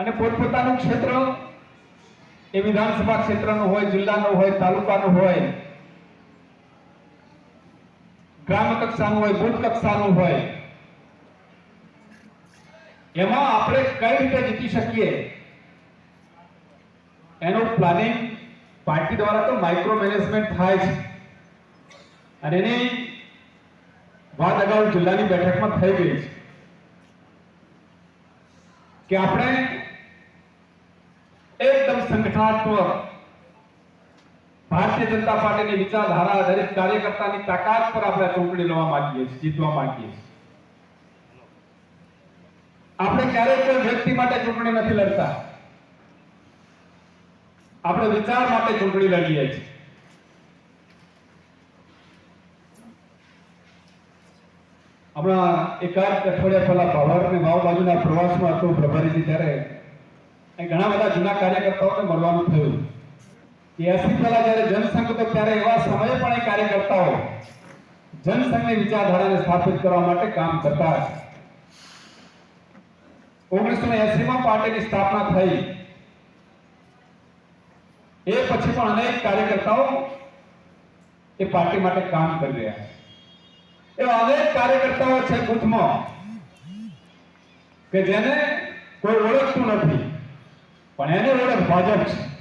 અને પોતપોતાનું ક્ષેત્ર એ વિધાનસભા ક્ષેત્રનું હોય, જિલ્લાનું હોય, તાલુકાનું હોય, ગ્રામ કક્ષાનું હોય, બુથ કક્ષાનું હોય, એમાં આપણે કઈ રીતે જીતી શકીએ? એનું પ્લાનિંગ પાર્ટી દ્વારા તો માઇક્રો મેનેજમેન્ટ થાય છે અને એની વાત અગાઉ જિલ્લાની બેઠકમાં થઈ ગઈ છે. કે આપણે સંગઠનાત્મક ભારતીય જનતા પાર્ટીની વિચારધારા દરેક કાર્યકર્તાની તાકાત પર આપણે ચૂંટણી લેવા માંગીએ છીએ, જીતવા માંગીએ છીએ. આપણે ક્યારેય કોઈ વ્યક્તિ માટે ચૂંટણી નથી લડતા. આપણે વિચાર માટે ચૂંટણી લડીએ છીએ. હમણાં એકાદ અઠવાડિયા પહેલા ભાવારની વાવ બાજુના પ્રવાસમાં હતો પ્રભારીજી ત્યારે અહીં ઘણા બધા જૂના કાર્યકર્તાઓને મળવાનું થયું. એસી પહેલા જ્યારે જનસંઘ હતો ત્યારે એવા સમયે પણ એ કાર્યકર્તાઓ જનસંઘની વિચારધારાને સ્થાપિત કરવા માટે કામ કરતા ઓગણીસો એસીમાં પાર્ટીની સ્થાપના થઈ. એ પછી પણ અનેક કાર્યકર્તાઓ એ પાર્ટી માટે કામ કરી રહ્યા એવા અનેક કાર્યકર્તાઓ છે બુથમાં કે જેને કોઈ ઓળખતું નથી. પણ એને ઓળખ ભાજપ છે